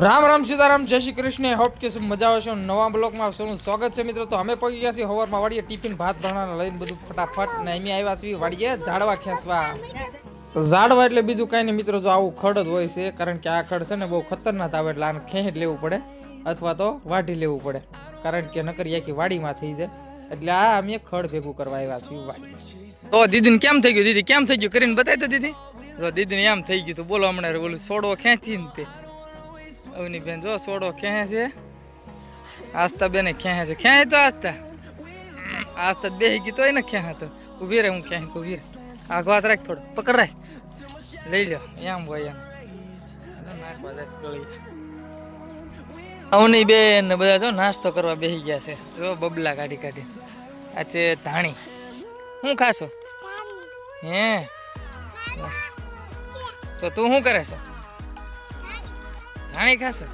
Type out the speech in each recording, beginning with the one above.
રામ રામ સીતારામ, જય શ્રી કૃષ્ણ. હોપ કે શું મજા આવશે નવા બ્લોકમાં સૌનું સ્વાગત છે મિત્રો. તો અમે પહોંચી ગયા છીએ હવારમાં વાળીએ ટિફિન, ભાત ભરણા લઈને બધું ફટાફટ. ને અમે આવ્યા છીએ વાળીએ ઝાડવા ખેંચવા. ઝાડવા એટલે બીજું કાંઈ નહીં મિત્રો, જો આવું ખડ જ હોય છે, કારણ કે આ ખડ છે ને બહુ ખતરનાક આવે એટલે આને ખેંચ લેવું પડે, અથવા તો વાઢી લેવું પડે. કારણ કે નકરી આખી વાડીમાં થઈ જાય. એટલે આ અમે ખડ ભેગું કરવા આવ્યા છીએ વાડી તો દીદીને કેમ થઈ ગયું? દીદી, કેમ થઈ ગયું? કરીને બતાવી તો દીદી. દીદીને એમ થઈ ગયું તો. બોલો હમણાં બોલું છોડવો ખેંચી ને તે. અવની બેન જો સોડો ક્યાં છે? આસ્તા બેને ક્યાં છે? ક્યાં તો આસ્તા આસ્તા બેહી ગઈ તોય ને ખેંચે તો ઊભી રહે હું ક્યાં ઊભી રહે. આગો રાખ થોડો પકડ રાખ. લઈ લો એમ હોય એમ. અવની બેન ને બધા જો નાસ્તો કરવા બેસી ગયા છે. જો બબલા કાઢી કાઢી. આ છે ધાણી. શું ખાશો? હે? તો તું શું કરે છે? ધાણી ખાશો?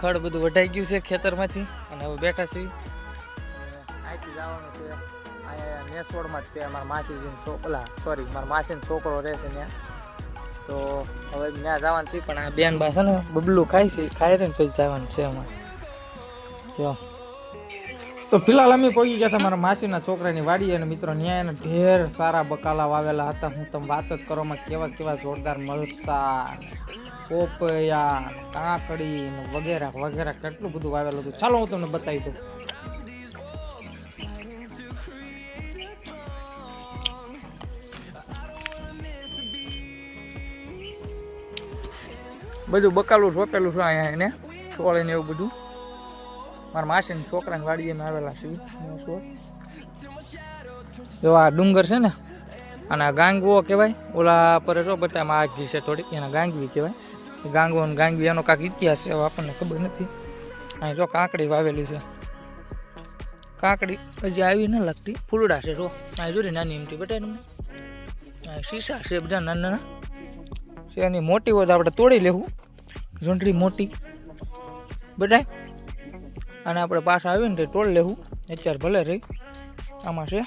ખડ બધું વઢાઈ ગયું છે ખેતરમાંથી અને હવે બેઠા છીએ. અહીંથી જવાનું છે. અહીંયા નેસોડમાં જ તે મારા માસી છોકલા સોરી મારા માસીનો છોકરો રહે છે ત્યાં. તો હવે ત્યાં જવાનું છે પણ આ બેન બા છે ને બબલું ખાય છે. ખાય ને પછી જવાનું છે અમારે. જો. તો ફિલહાલ અમે પહોંચી ગયા હતા મારા માસીના છોકરાની વાડી અને મિત્રો ત્યાં એને ઢેર સારા બકાલા વાવેલા હતા. હું તમે વાત જ કરવામાં કેવા કેવા જોરદાર મરચા. પોપયા કાકડી ને વગેરે વગેરે કેટલું બધું વાવેલું હતું ચાલો હું તમને બતાવી દઉં બધું બકાલું રોપેલું છે અહીંયા એને છોડે ને એવું બધું મારા માસીને છોકરાની વાડીએ મેં આવેલા છે છોડ જો આ ડુંગર છે ને અને ગાંગવો કહેવાય, ઓલા પર જો બધામાં આ ઘી છે થોડીક, એને ગાંગવી કહેવાય. ગાંગવો અને ગાંગવી, એનો કાંક ઇતિહાસ છે આપણને ખબર નથી. અહીં જો કાંકડી વાવેલી છે. કાંકડી હજી આવી ન લાગતી, ફૂલડા છે, જો. અહીં જોડી નાની એમથી બતાવી તમને. શીશા છે, બધા નાના નાના. છે એની મોટી હોય તો આપણે તોડી લેવું. ઝૂંટડી મોટી. બધાય. અને આપણે પાછા આવીને તોડી લેવું. અત્યારે ભલે રહી. આમાં છે.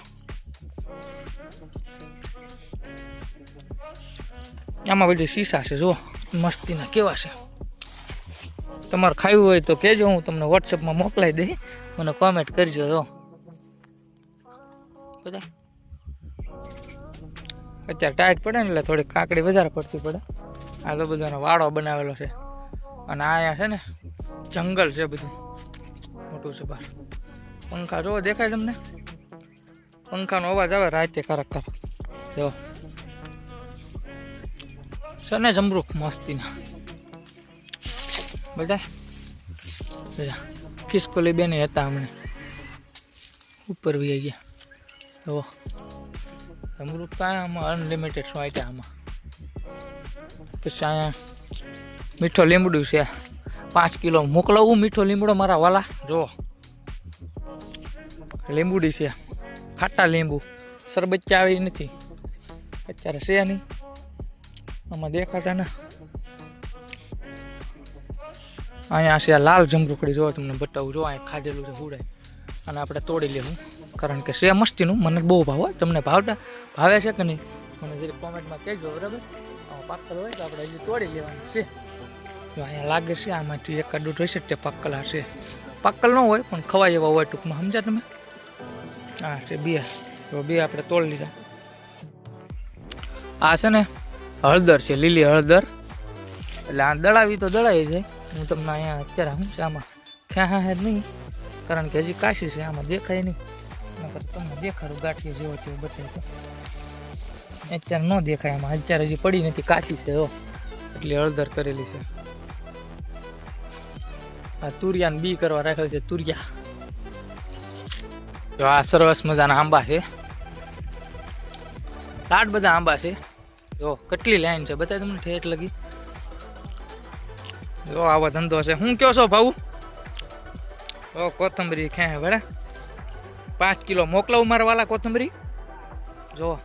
આમાં બધી શીશા છે જો મસ્તીના કેવા છે. તમારે ખાવું હોય તો કહેજો, હું તમને વોટ્સઅપમાં મોકલાવી દઈ. મને કોમેન્ટ કરજો જો બધા? અત્યારે ટાઈટ પડે ને એટલે થોડી કાકડી વધારે પડતી પડે. આ તો બધાનો વાળો બનાવેલો છે. અને અહીંયા છે ને, જંગલ છે બધું. મોટું છે બહાર. પંખા જોવો, દેખાય તમને? પંખાનો અવાજ આવે રાતે ખરક ખરક જો છે ને મસ્તીના. બધા ખિસકોલી બેન હતા અમને ઉપર વી ગયા. જો જમરૂખ તો આમાં અનલિમિટેડ શું આઈટા આમાં. પછી અહીંયા મીઠો લીમડું છે. પાંચ કિલો મોકલાવું મીઠો લીમડો મારા વાલા? જો. લીંબુડી છે. ખાટા લીંબુ. સરબચ્ચા આવી નથી. અત્યારે છે નહીં. આમાં દેખાતા ને. અહીંયા છે આ લાલ જમરૂખડી જો તમને બતાવું, જો અહીંયા ખાધેલું છે હુડાય. અને આપણે તોડી લેવું, કારણ કે છે મસ્તીનું, મને બહુ ભાવ હોય, તમને ભાવતા ભાવે છે કે નહીં? મને જરી કોમેન્ટમાં કહેજો, બરાબર? આમાં પાકલ હોય તો આપણે હજી તોડી લેવાનું છે. જો અહીંયા લાગે છે, આમાંથી એકાદું રહેશે તે પાકલ છે. પાક્કલ ન હોય, પણ ખવાય એવા હોય ટૂંકમાં, સમજ્યા તમે? હા છે બે. બે આપણે તોડી લીધા. આ છે ને હળદર છે, લીલી હળદર. એટલે આ દળાવી તો દળાવી છે. હું તમને અહીંયા અત્યારે શું છે, આમાં ખ્યા હે નહીં. કારણ કે હજી કાશી છે, આમાં દેખાય નહીં. નકર તમને દેખાડું, ગાંઠિયો જેવો તેવો બતાવે તો. અત્યારે ન દેખાય આમાં. અત્યારે હજી પડી નથી, કાશી છે, હો. એટલે હળદર કરેલી છે. આ તુરિયાને બી કરવા રાખેલ છે, તુરિયા. જો આ સરસ મજાના આંબા છે. લાટ બધા આંબા છે. જો, કેટલી લાઈન છે? બતાવી તમને ઠેઠ લગી. જો, આવો ધંધો છે. હું કયો છો ભાऊ ઓ, કોથમરી હે બરાબર પાંચ કિલો મોકલાવું મારા વાલા કોથમરી? જો,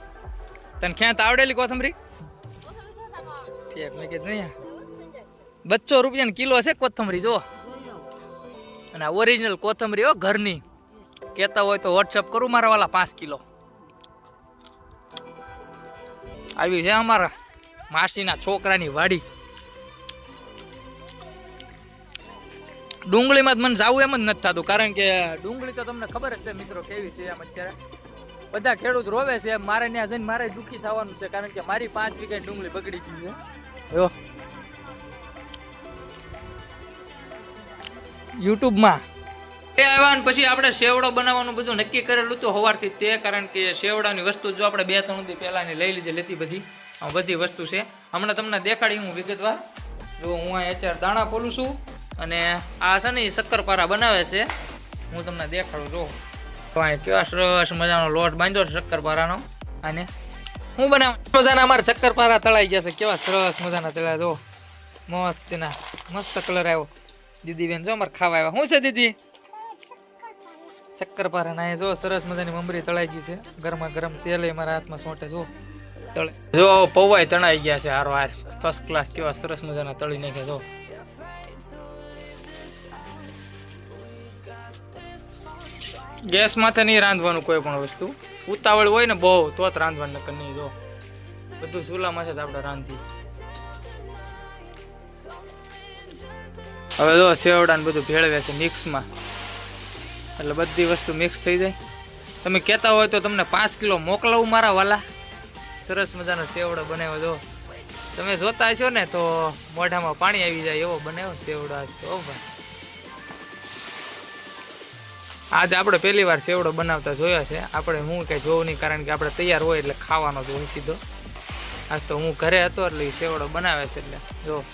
તને ક્યાં આવડેલી કોથમરી? ઠીક, મેં કીધું બચ્ચો રૂપિયાનો કિલો છે કોથમરી, જો. અને ઓરિજિનલ કોથમરી, હો, ઘરની. કહેતા હોય તો વોટ્સઅપ કરું મારા વાલા પાંચ કિલો. આવી છે અમારા માસીના છોકરાની વાડી. ડુંગળીમાં જ મને જાવું એમ જ નથી થતું, કારણ કે ડુંગળી તો તમને ખબર જ છે મિત્રો કેવી છે એમ અત્યારે. બધા ખેડૂત રોવે છે, મારે ત્યાં જઈને મારે દુઃખી થવાનું છે, કારણ કે મારી પાંચ વીઘા ડુંગળી બગડી ગઈ છે. યુટ્યુબમાં એ આવ્યા પછી આપણે સેવડો બનાવવાનું બધું નક્કી કરેલું હતું સવારથી તે, કારણ કે સેવડાની વસ્તુ જો આપણે બે ત્રણ દી પહેલાની લઈ લીધી, લેતી બધી. બધી વસ્તુ છે. હમણાં તમને દેખાડી હું વિગતવાર. જો હું અહીં અત્યારે દાણા પોલું છું અને આ છે ને એ શક્કરપારા બનાવે છે. હું તમને દેખાડું, જો. તો કેવા સરસ મજાનો લોટ બાંધ્યો છે શક્કરપારાનો. અને હું બનાવું? મજાના અમારે શક્કરપારા તળાઈ ગયા છે. કેવા સરસ મજાના તળાવ જો. મસ્ત ના મસ્ત કલર આવ્યો. દીદી બેન, જો અમારે ખાવા આવ્યા. શું છે દીદી? શક્કરપારા ના એ જો સરસ મજાની મમરી તળાઈ ગઈ છે. ગરમા ગરમ તેલ એ મારા હાથમાં સોંટે, જો. તળે. જો પૌવાય તણાઈ ગયા છે હારો હાર. ફર્સ્ટ ક્લાસ કેવા સરસ મજાના તળી નાખ્યા, જો. ગેસ માથે નહીં રાંધવાનું કોઈ પણ વસ્તુ. ઉતાવળ હોય ને બહુ તો જ રાંધવાનું, નકર નહીં, જો. બધું ચૂલામાં છે તો આપણે રાંધીએ. હવે જો સેવડા ને બધું ભેળવે છે મિક્સમાં. એટલે બધી વસ્તુ મિક્સ થઈ જાય. તમે કહેતા હોય તો તમને પાંચ કિલો મોકલાવું મારા વાલા. સરસ મજાનો સેવડો બનાવ્યો જો તમે જોતા હશો ને તો મોઢામાં પાણી આવી જાય એવો બનાવ્યો સેવડો આજ ભાઈ. આજે આપણે પહેલી વાર સેવડો બનાવતા જોયા છે. આપણે હું કંઈ જોવું નહીં કારણ કે આપણે તૈયાર હોય એટલે ખાવાનો જ હોય સીધો. આજ તો હું ઘરે હતો એટલે સેવડો બનાવે છે એટલે, જો.